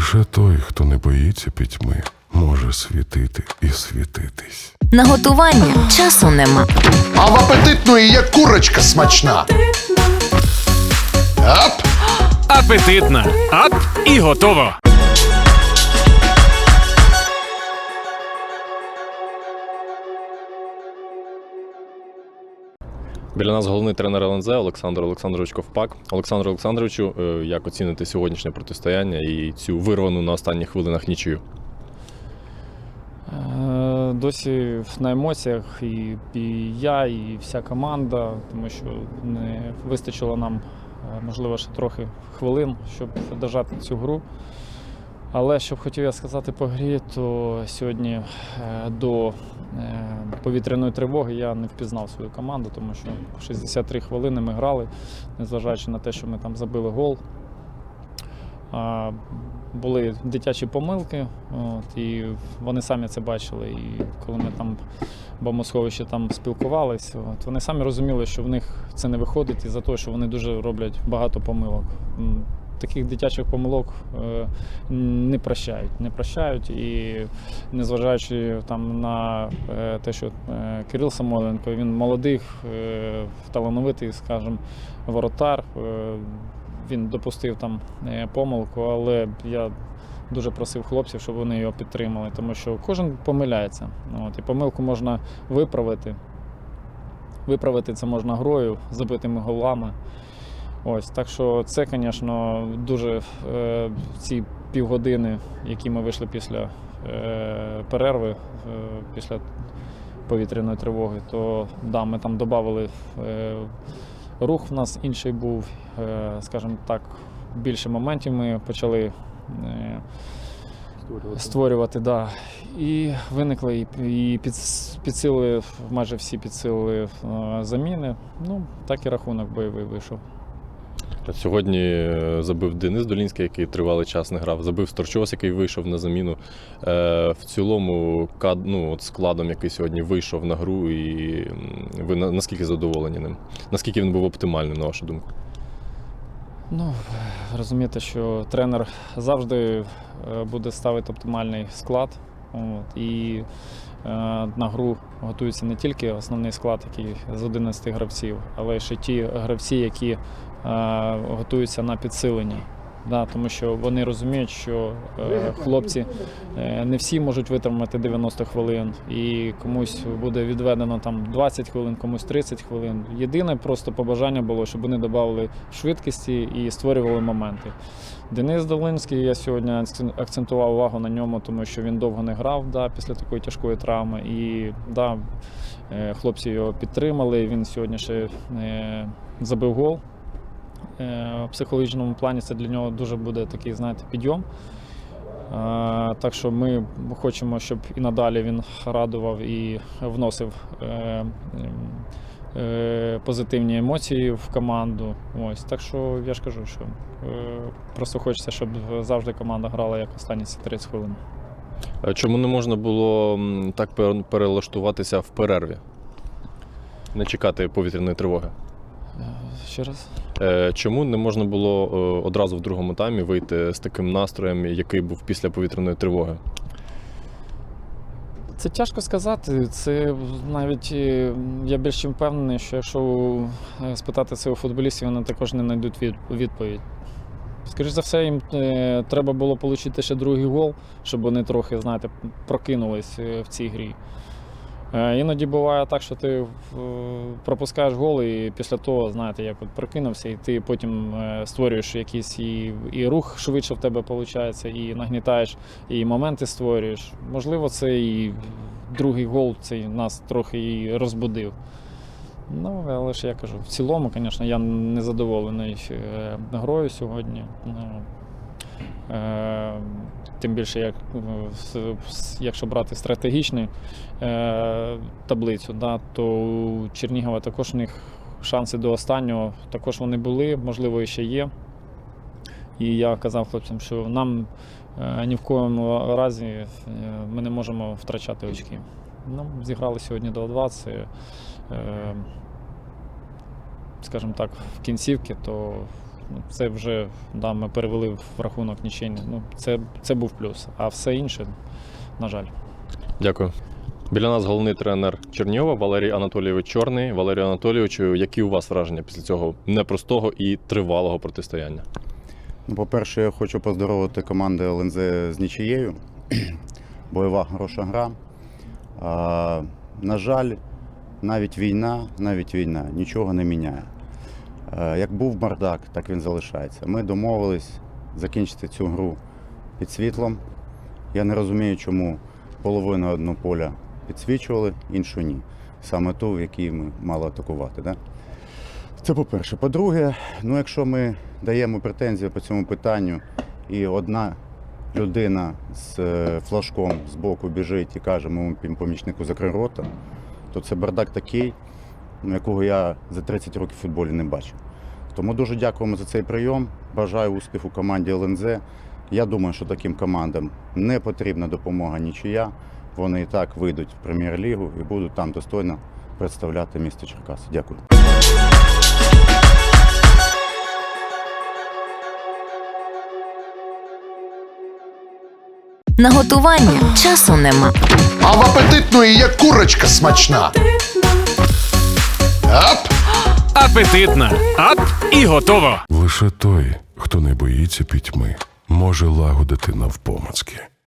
Лише той, хто не боїться пітьми, може світити і світитись. На готування часу нема. А в апетитної є курочка смачна. Ап! Апетитна. Ап і готово. Біля нас головний тренер ЛНЗ Олександр Олександрович Ковпак. Олександр Олександровичу, е, як оціните сьогоднішнє протистояння і цю вирвану на останніх хвилинах нічию? Е, Досі на емоціях і, і я, і вся команда, тому що не вистачило нам, е, можливо, ще трохи хвилин, щоб дожати цю гру. Але що б хотів я сказати по грі, то сьогодні е, до е, повітряної тривоги я не впізнав свою команду, тому що 63 хвилини ми грали, незважаючи на те, що ми там забили гол. Були дитячі помилки, от, і вони самі це бачили. І коли ми там в бомбосховищі там спілкувалися, от, вони самі розуміли, що в них це не виходить із-за того, що вони дуже роблять багато помилок. Таких дитячих помилок е, не прощають. Не прощають і незважаючи там на е, те, що е, Кирил Самойленко, він молодий, талановитий, скажімо, воротар. Він допустив там помилку, але я дуже просив хлопців, щоб вони його підтримали, тому що кожен помиляється. От, і помилку можна виправити. Виправити це можна грою, забитими голами. Ось, так що це, звісно, дуже е, ці півгодини, які ми вийшли після е, перерви, е, після повітряної тривоги, то да, ми там додали е, рух в нас інший був, е, скажімо так, більше моментів ми почали е, створювати. Да. І виникли і, і під, підсилили, майже всі підсилили е, заміни. Ну, так і рахунок бойовий вийшов. Сьогодні е, забив Денис Долінський, який тривалий час не грав. Забив Сторчос, який вийшов на заміну. Е, В цілому, ну, от складом, який сьогодні вийшов на гру, і ви наскільки задоволені ним? Наскільки він був оптимальним, на вашу думку? Ну, розумієте, що тренер завжди е, буде ставити оптимальний склад. От, і е, на гру готується не тільки основний склад, який з 11 гравців, але ще ті гравці, які е, готуються на підсилення. Да, тому що вони розуміють, що е, хлопці е, не всі можуть витримати 90 хвилин, і комусь буде відведено там 20 хвилин, комусь 30 хвилин. Єдине просто побажання було, щоб вони додавали швидкості і створювали моменти. Денис Долинський, я сьогодні акцентував увагу на ньому, тому що він довго не грав да, після такої тяжкої травми. І да, е, хлопці його підтримали. Він сьогодні ще е, забив гол. Е, В психологічному плані це для нього дуже буде такий, знаєте, підйом. Е, Так що ми хочемо, щоб і надалі він радував і вносив е, позитивні емоції в команду. Ось. Так що я ж кажу, що просто хочеться, щоб завжди команда грала як останні ці 30 хвилин. Чому не можна було так перелаштуватися в перерві? Не чекати повітряної тривоги? Ще раз. Е, Чому не можна було е, одразу в другому таймі вийти з таким настроєм, який був після повітряної тривоги? Це тяжко сказати. Це навіть е, я більш чим впевнений, що якщо спитати це у футболістів, вони також не знайдуть відповідь. Скоріше за все, їм треба було отримати ще другий гол, щоб вони трохи, знаєте, прокинулись в цій грі. Е, Іноді буває так, що ти пропускаєш гол, і після того, знаєте, як от прокинувся, і ти потім е, створюєш якийсь і, і рух швидше в тебе виходить, і нагнітаєш, і моменти створюєш. Можливо, це і другий гол цей нас трохи і розбудив. Ну, але ж я кажу, в цілому, звісно, я не задоволений е, грою сьогодні. Тим більше, як, якщо брати стратегічну е, таблицю, да, то у Чернігова також у них шанси до останнього також вони були, можливо, і ще є. І я казав хлопцям, що нам е, ні в коєму разі е, ми не можемо втрачати очки. Ну, зіграли сьогодні 2-2, це, е, скажімо так, в кінцівці, то це вже да, ми перевели в рахунок нічийний. Ну, це, це був плюс. А все інше, на жаль. Дякую. Біля нас головний тренер Черньова Валерій Анатолійович Чорний. Валерію Анатолійовичу, які у вас враження після цього непростого і тривалого протистояння? Ну, по-перше, я хочу поздоровити команди ЛНЗ з нічиєю. Бойова хороша гра. А, на жаль, навіть війна, навіть війна нічого не міняє. А, як був бардак, так він залишається. Ми домовились закінчити цю гру під світлом. Я не розумію, чому половину одного поля підсвічували, іншу ні. Саме ту, в якій ми мали атакувати. Да? Це по-перше. По-друге, ну якщо ми даємо претензії по цьому питанню, і одна людина з е, флажком з боку біжить і каже, моєму помічнику закрий рота, то це бардак такий, якого я за 30 років в футболі не бачив. Тому дуже дякуємо за цей прийом. Бажаю успіху команді ЛНЗ. Я думаю, що таким командам не потрібна допомога нічия. Вони і так вийдуть в прем'єр-лігу і будуть там достойно представляти місто Черкаси. Дякую. На готування часу нема. А в апетитної є курочка смачна. Ап! Апетитна. Ап і готово. Лише той, хто не боїться пітьми, може лагодити навпомацки.